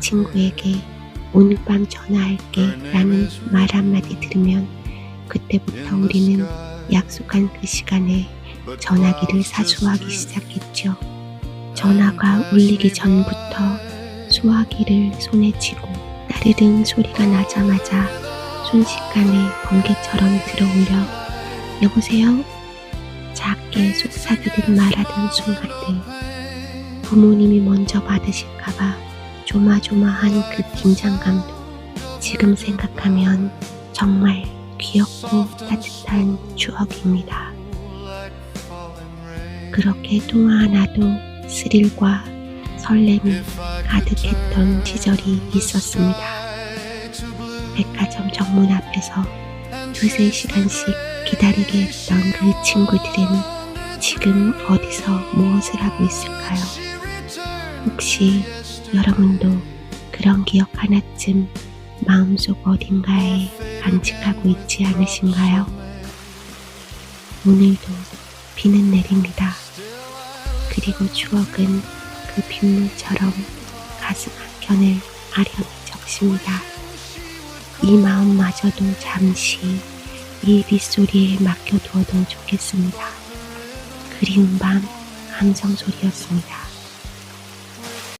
친구에게 오늘 밤 전화할게 라는 말 한마디 들으면 그때부터 우리는 약속한 그 시간에 전화기를 사수하기 시작했죠. 전화가 울리기 전부터 수화기를 손에 쥐고 따르릉 소리가 나자마자 순식간에 번개처럼 들어올려 여보세요? 작게 속삭이듯 말하던 순간들 부모님이 먼저 받으실까봐 조마조마한 그 긴장감도 지금 생각하면 정말 귀엽고 따뜻한 추억입니다. 그렇게 통화 하나도 스릴과 설렘이 가득했던 시절이 있었습니다. 백화점 정문 앞에서 두세 시간씩 기다리게 했던 그 친구들은 지금 어디서 무엇을 하고 있을까요? 혹시 여러분도 그런 기억 하나쯤 마음속 어딘가에 간직하고 있지 않으신가요? 오늘도 비는 내립니다. 그리고 추억은 그 빗물처럼 가슴 한켠을 아련히 적십니다. 이 마음마저도 잠시 이 빗소리에 맡겨두어도 좋겠습니다. 그리운 밤 함성 소리였습니다.